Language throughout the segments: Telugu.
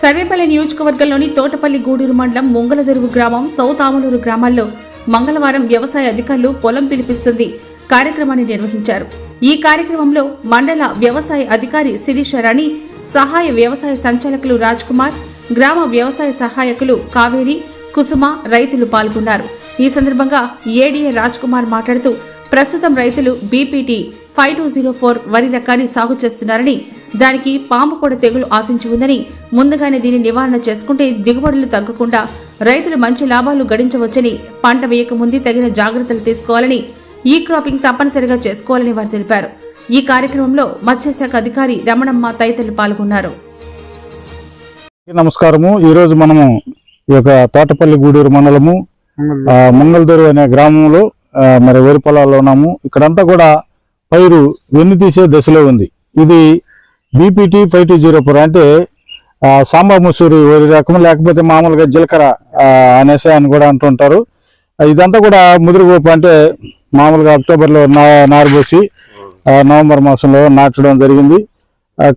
సర్వేపల్లి నియోజకవర్గంలోని తోటపల్లి గూడూరు మండలం ముంగలదెరువు గ్రామం సౌతామలూరు గ్రామాల్లో మంగళవారం వ్యవసాయ అధికారులు పొలం పిలిపిస్తుంది. కార్యక్రమాన్ని నిర్వహించారు. ఈ కార్యక్రమంలో మండల వ్యవసాయ అధికారి శిరీష రాణి సహాయ వ్యవసాయ సంచాలకులు రాజ్ కుమార్ గ్రామ వ్యవసాయ సహాయకులు కావేరి కుసుమ రైతులు పాల్గొన్నారు. ఈ సందర్భంగా ఏడీఏ రాజ్ కుమార్ మాట్లాడుతూ ప్రస్తుతం రైతులు BPT five two zero four వరి రకాన్ని సాగు చేస్తున్నారని దానికి పాము పొడ తెగులు ఆశించి ఉందని ముందుగానే దీన్ని నివారణ చేసుకుంటే దిగుబడులు తగ్గకుండా రైతులు మంచి లాభాలు గడించవచ్చని పంట వేయకముందే తగిన జాగ్రత్తలు తీసుకోవాలని ఈ క్రాపింగ్ తప్పనిసరిగా చేసుకోవాలని వారు తెలిపారు. ఈ కార్యక్రమంలో మత్స్యశాఖ అధికారి రమణమ్మ తదితరులు పాల్గొన్నారు. నమస్కారము. ఈరోజు మనము ఈ యొక్క తోటపల్లి గూడూరు మండలము మంగళదూరు అనే గ్రామంలో మరి వరి పొలాల్లో ఉన్నాము. ఇక్కడంతా కూడా పైరు వెన్ను తీసే దశలో ఉంది. ఇది BPT five two zero four అంటే సాంబా ముసూరి ఒక రకం లేకపోతే మామూలుగా జీలకర్ర ఆ, అనేసి అని కూడా అంటుంటారు ఇదంతా కూడా ముదురుగోపు అంటే మామూలుగా అక్టోబర్లో నా నారుబోసి నవంబర్ మాసంలో నాటడం జరిగింది.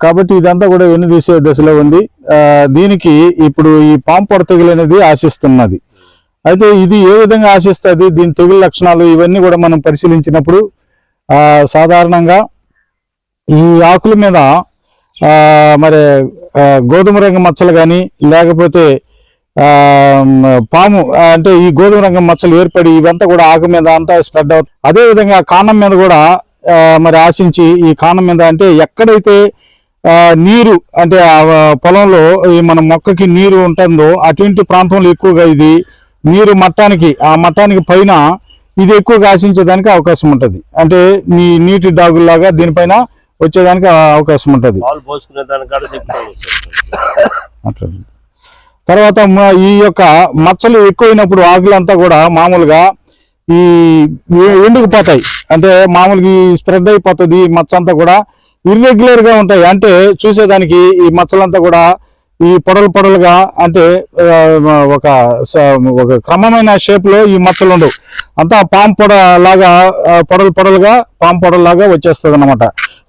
కాబట్టి ఇదంతా కూడా వెన్నుదీసే దశలో ఉంది. దీనికి ఇప్పుడు ఈ పాము పొడ తెగులు అనేది ఆశిస్తున్నది. అయితే ఇది ఏ విధంగా ఆశిస్తుంది? దీని తెగులు లక్షణాలు ఇవన్నీ కూడా మనం పరిశీలించినప్పుడు సాధారణంగా ఈ ఆకుల మీద మరి గోధుమ రంగు మచ్చలు కానీ లేకపోతే పాము అంటే ఈ గోధుమ రంగు మచ్చలు ఏర్పడి ఇవంతా కూడా ఆకు మీద అంతా స్ప్రెడ్ అవుతుంది అదే విధంగా కాండం మీద కూడా మరి ఆశించి ఈ కాండం మీద అంటే ఎక్కడైతే నీరు అంటే ఆ పొలంలో ఈ మన మొక్కకి నీరు ఉంటుందో అటువంటి ప్రాంతంలో ఎక్కువగా ఇది నీరు మట్టానికి ఆ మట్టానికి పైన ఇది ఎక్కువగా ఆశించేదానికి అవకాశం ఉంటుంది. అంటే నీ నీటి డాగుల్లాగా దీనిపైన వచ్చేదానికి అవకాశం ఉంటుంది. తర్వాత మ- ఈ యొక్క మచ్చలు ఎక్కువైనప్పుడు ఆకులంతా కూడా మామూలుగా ఈ ఎండుకుపోతాయి అంటే మామూలుగా ఈ స్ప్రెడ్ అయిపోతుంది ఈ మచ్చ అంతా కూడా ఇర్రెగ్యులర్గా ఉంటాయి. అంటే చూసేదానికి ఈ మచ్చలంతా కూడా ఈ పొడలు పొడలుగా అంటే ఒక స- ఒక క్రమమైన షేప్లో ఈ మచ్చలు ఉండవు. అంతా పాము పొడ లాగా పొడలు పొడలుగా పాము పొడలాగా వచ్చేస్తుంది అనమాట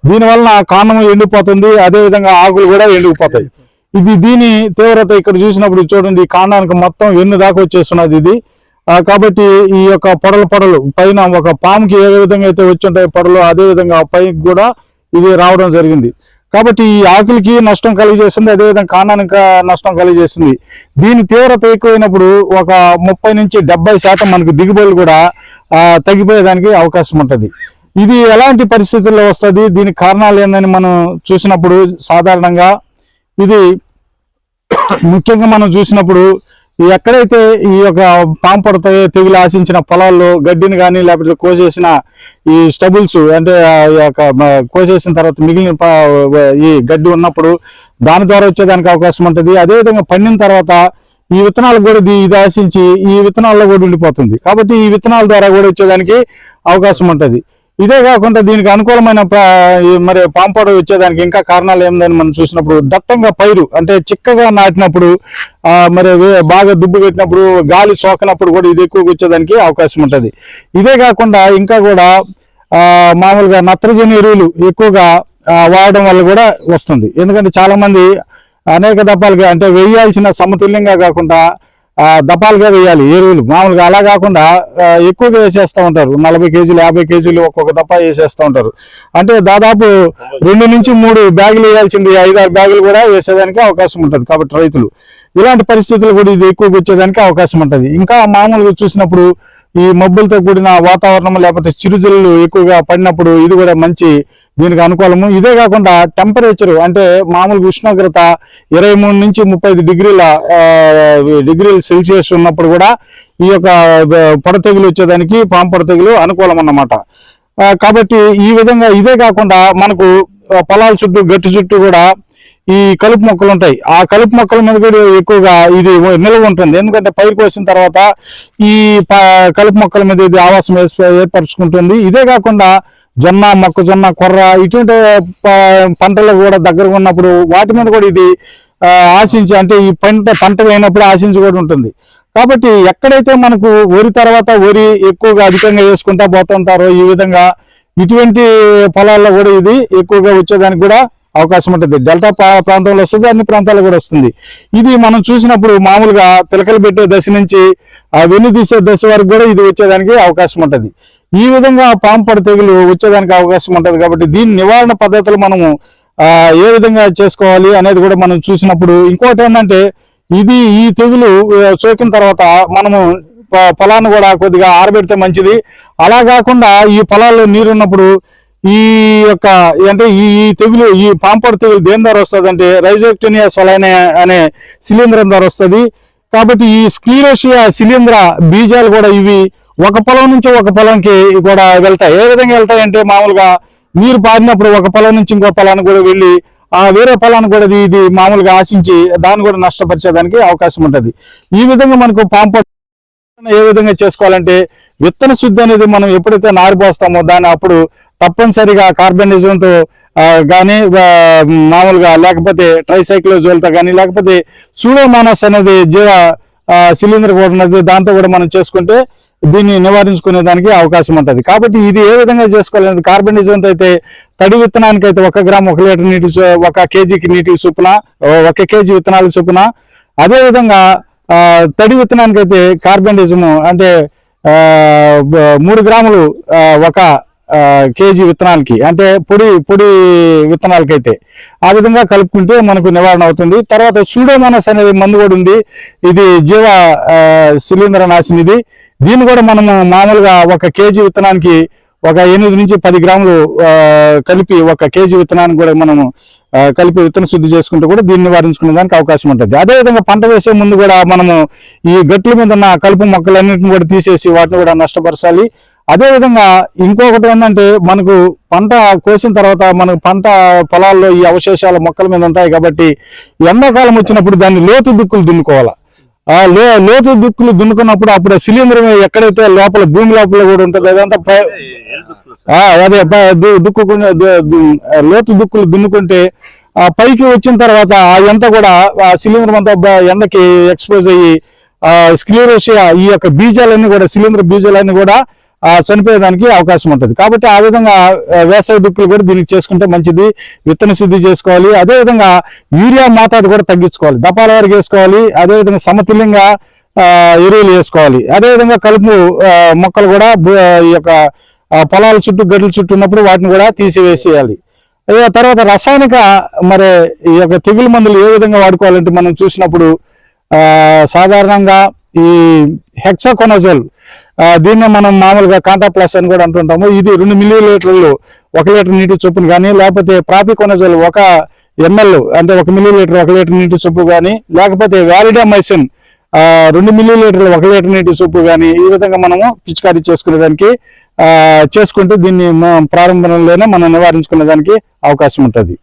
దీనివలన కాండం ఎండిపోతుంది అదే విధంగా ఆకులు కూడా ఎండిపోతాయి. ఇది దీని తీవ్రత ఇక్కడ చూసినప్పుడు చూడండి కాండానికి మొత్తం ఎన్ని దాకా వచ్చేస్తున్నది ఇది. కాబట్టి ఈ యొక్క పొడలు పొడలు పైన ఒక పాముకి ఏ విధంగా అయితే వచ్చి ఉంటాయి పొడలు అదే విధంగా పైకి కూడా ఇది రావడం జరిగింది. కాబట్టి ఈ ఆకులకి నష్టం కలిగజేస్తుంది అదేవిధంగా కాండానికి నష్టం కలిగజేస్తుంది దీని తీవ్రత ఎక్కువైనప్పుడు ఒక ముప్పై నుంచి డెబ్బై శాతం మనకు దిగుబడులు కూడా తగ్గిపోయేదానికి అవకాశం ఉంటుంది. ఇది ఎలాంటి పరిస్థితుల్లో వస్తుంది? దీనికి కారణాలు ఏందని మనం చూసినప్పుడు సాధారణంగా ఇది ముఖ్యంగా మనం చూసినప్పుడు ఎక్కడైతే ఈ యొక్క పాము పడతాయో తెగులు ఆశించిన పొలాల్లో గడ్డిని కానీ లేకపోతే కోసేసిన ఈ స్టబుల్స్ అంటే ఆ యొక్క కోసేసిన తర్వాత మిగిలిన ఈ గడ్డి ఉన్నప్పుడు దాని ద్వారా వచ్చేదానికి అవకాశం ఉంటుంది. అదేవిధంగా పండిన తర్వాత ఈ విత్తనాలు కూడా ఇది ఆశించి ఈ విత్తనాల్లో కూడా ఉండిపోతుంది. కాబట్టి ఈ విత్తనాల ద్వారా కూడా వచ్చేదానికి అవకాశం ఉంటుంది. ఇదే కాకుండా దీనికి అనుకూలమైన ఈ మరి పాంపొడ వచ్చేదానికి ఇంకా కారణాలు ఏమిదని మనం చూసినప్పుడు దట్టంగా పైరు అంటే చిక్కగా నాటినప్పుడు ఆ, మరి వే- బాగా దుబ్బు పెట్టినప్పుడు గాలి సోకనప్పుడు కూడా ఇది ఎక్కువగా వచ్చేదానికి అవకాశం ఉంటుంది. ఇదే కాకుండా ఇంకా కూడా ఆ, మామూలుగా నత్రజని ఎరువులు ఎక్కువగా వాడడం వల్ల కూడా వస్తుంది. ఎందుకంటే చాలా మంది అనేక దప్పాలుగా అంటే వేయాల్సిన సమతుల్యంగా కాకుండా దపాలుగా వేయాలి ఎరువులు మామూలుగా అలా కాకుండా ఎక్కువగా వేసేస్తూ ఉంటారు. నలభై కేజీలు యాభై కేజీలు ఒక్కొక్క దప్ప వేసేస్తూ ఉంటారు. అంటే దాదాపు రెండు నుంచి మూడు బ్యాగులు వేయాల్సింది ఐదు ఆరు బ్యాగులు కూడా వేసేదానికి అవకాశం ఉంటుంది కాబట్టి రైతులు. ఇలాంటి పరిస్థితులు కూడా ఇది ఎక్కువగా వచ్చేదానికి అవకాశం ఉంటుంది. ఇంకా మామూలుగా చూసినప్పుడు ఈ మబ్బులతో కూడిన వాతావరణం లేకపోతే చిరుజల్లు ఎక్కువగా పడినప్పుడు ఇది కూడా మంచి దీనికి అనుకూలము. ఇదే కాకుండా టెంపరేచర్ అంటే మామూలుగా ఉష్ణోగ్రత ఇరవై మూడు నుంచి ముప్పై ఐదు డిగ్రీల డిగ్రీల సెల్సియస్ ఉన్నప్పుడు కూడా ఈ యొక్క పొడతెగులు తెగులు వచ్చేదానికి పాము పొడ తెగులు అనుకూలం అన్నమాట. కాబట్టి ఈ విధంగా ఇదే కాకుండా మనకు పొలాల చుట్టూ గట్టి చుట్టూ కూడా ఈ కలుపు మొక్కలు ఉంటాయి. ఆ కలుపు మొక్కల మీద కూడా ఎక్కువగా ఇది నిల్వ ఉంటుంది. ఎందుకంటే పైరు కోసిన తర్వాత ఈ ప- కలుపు మొక్కల మీద ఇది ఆవాసం ఏర్పరచుకుంటుంది. ఇదే కాకుండా జొన్న మొక్కజొన్న కొర్ర ఇటువంటి ప- పంటలు కూడా దగ్గరగా ఉన్నప్పుడు వాటి మీద కూడా ఇది ఆశించి అంటే ఈ పంట పంట అయినప్పుడు ఆశించి కూడా ఉంటుంది. కాబట్టి ఎక్కడైతే మనకు వరి తర్వాత వరి ఎక్కువగా అధికంగా వేసుకుంటా పోతుంటారో ఈ విధంగా ఇటువంటి పొలాల్లో కూడా ఇది ఎక్కువగా వచ్చేదానికి కూడా అవకాశం ఉంటుంది. డెల్టా ప్రాంతంలో వస్తుంది అన్ని ప్రాంతాల్లో కూడా వస్తుంది. ఇది మనం చూసినప్పుడు మామూలుగా పిలకలు పెట్టే దశ నుంచి వెన్ను తీసే దశ వరకు కూడా ఇది వచ్చేదానికి అవకాశం ఉంటుంది. ఈ విధంగా పాంపడు తెగులు వచ్చేదానికి అవకాశం ఉంటుంది కాబట్టి దీని నివారణ పద్ధతులు మనము ఏ విధంగా చేసుకోవాలి అనేది కూడా మనం చూసినప్పుడు ఇంకోటి ఏంటంటే ఇది ఈ తెగులు సోకిన తర్వాత మనము పొలాన్ని కూడా కొద్దిగా ఆరబెడితే మంచిది. అలా కాకుండా ఈ పొలాల్లో నీరున్నప్పుడు ఈ యొక్క అంటే ఈ తెగులు ఈ పాంపర్ తెగులు దేని ద్వారా వస్తుంది అంటే రైజోక్టోనియా సొలైనే అనే శిలీంధ్రం ద్వారా వస్తుంది. కాబట్టి ఈ స్క్లీరోషియా శిలీంధ్ర బీజాలు కూడా ఇవి ఒక పొలం నుంచి ఒక పొలంకి కూడా వెళ్తాయి. ఏ విధంగా వెళ్తాయంటే మామూలుగా నీరు పారినప్పుడు ఒక పొలం నుంచి ఇంకో పొలానికి కూడా వెళ్ళి ఆ వేరే పొలాన్ని కూడా ఇది ఇది మామూలుగా ఆశించి దాన్ని కూడా నష్టపరిచేదానికి అవకాశం ఉంటుంది. ఈ విధంగా మనకు పాంపర్ ఏ విధంగా చేసుకోవాలంటే విత్తన శుద్ధి అనేది మనం ఎప్పుడైతే నారు పోస్తామో దాన్ని అప్పుడు తప్పనిసరిగా కార్బనిజంతో కానీ మామూలుగా లేకపోతే ట్రైసైక్లోజోల్తో కానీ లేకపోతే సూడోమానస్ అనేది జీవ సిలిండర్ కూడా ఉన్నది దాంతో కూడా మనం చేసుకుంటే దీన్ని నివారించుకునే దానికి అవకాశం ఉంటుంది. కాబట్టి ఇది ఏ విధంగా చేసుకోవాలంటే కార్బనిజంతో అయితే తడి విత్తనానికి అయితే ఒక గ్రామ్ ఒక లీటర్ నీటి ఒక కేజీకి నీటి చొప్పున ఒక కేజీ విత్తనాల చొప్పున అదేవిధంగా తడి విత్తనానికి అయితే కార్బనిజము అంటే మూడు గ్రాములు ఒక కేజీ విత్తనాలకి అంటే పొడి పొడి విత్తనాలకైతే. ఆ విధంగా కలుపుకుంటే మనకు నివారణ అవుతుంది. తర్వాత సూడోమోనస్ అనేది మందు కూడా ఉంది. ఇది జీవ శిలీంద్ర నాశిని ఇది. దీన్ని కూడా మనము మామూలుగా ఒక కేజీ విత్తనానికి ఒక ఎనిమిది నుంచి పది గ్రాములు కలిపి ఒక కేజీ విత్తనానికి కూడా మనము కలిపి విత్తన శుద్ధి చేసుకుంటే కూడా దీన్ని నివారించుకునే దానికి అవకాశం ఉంటుంది. అదేవిధంగా పంట వేసే ముందు కూడా మనము ఈ గట్ల మీద ఉన్న కలుపు మొక్కలన్నింటిని కూడా తీసేసి వాటిని కూడా నష్టపరచాలి. అదేవిధంగా ఇంకొకటి ఏంటంటే మనకు పంట కోసిన తర్వాత మనకు పంట పొలాల్లో ఈ అవశేషాలు మొక్కల మీద ఉంటాయి కాబట్టి ఎండాకాలం వచ్చినప్పుడు దాన్ని లోతు దుక్కులు దున్నుకోవాలి. ఆ లో లోతు దుక్కులు దున్నుకున్నప్పుడు అప్పుడు శిలీంధ్రం ఎక్కడైతే లోపల భూమి లోపల కూడా ఉంటుంది అదంతా అదే ప- దు- దుక్కుకునే దు- దు- లోతు దుక్కులు దున్నుకుంటే ఆ పైకి వచ్చిన తర్వాత ఆ ఎంత కూడా ఆ శిలీంధ్రం అంతా ఎండకి ఎక్స్పోజ్ అయ్యి ఆ స్క్లీరోషియా ఈ యొక్క బీజాలన్నీ కూడా శిలీంధ్ర బీజాలన్నీ కూడా చనిపోయేదానికి అవకాశం ఉంటుంది. కాబట్టి ఆ విధంగా వేసవి దుక్కులు కూడా దీనికి చేసుకుంటే మంచిది. విత్తన శుద్ధి చేసుకోవాలి. అదే విధంగా యూరియా మోతాదు కూడా తగ్గించుకోవాలి. దపాల వరకు వేసుకోవాలి. అదే విధంగా సమతుల్యంగా ఎరువులు వేసుకోవాలి. అదే విధంగా కలుపు మొక్కలు కూడా ఈ యొక్క పొలాల చుట్టూ గడ్డల చుట్టూ ఉన్నప్పుడు వాటిని కూడా తీసివేసేయాలి. తర్వాత రసాయనిక మరి ఈ యొక్క తెగులు మందులు ఏ విధంగా వాడుకోవాలంటే మనం చూసినప్పుడు సాధారణంగా ఈ హెక్సాకొనజోల్ దీన్ని మనం మామూలుగా కాంటా ప్లస్ అని కూడా అంటుంటాము. ఇది రెండు మిల్లీ లీటర్లు ఒక లీటర్ నీటి చొప్పున కానీ లేకపోతే ప్రాపికొనజోల్ ఒక ఎంఎల్ అంటే ఒక మిల్లీ లీటర్ ఒక లీటర్ నీటి చొప్పు కానీ లేకపోతే వ్యాలిడామైసిన్ ఆ, రెండు మిల్లీ లీటర్లు ఒక లీటర్ నీటి చొప్పు కానీ ఈ విధంగా మనము పిచికారీ చేసుకునే దానికి దీన్ని ప్రారంభంలోనే మనం నివారించుకునే దానికి అవకాశం ఉంటుంది.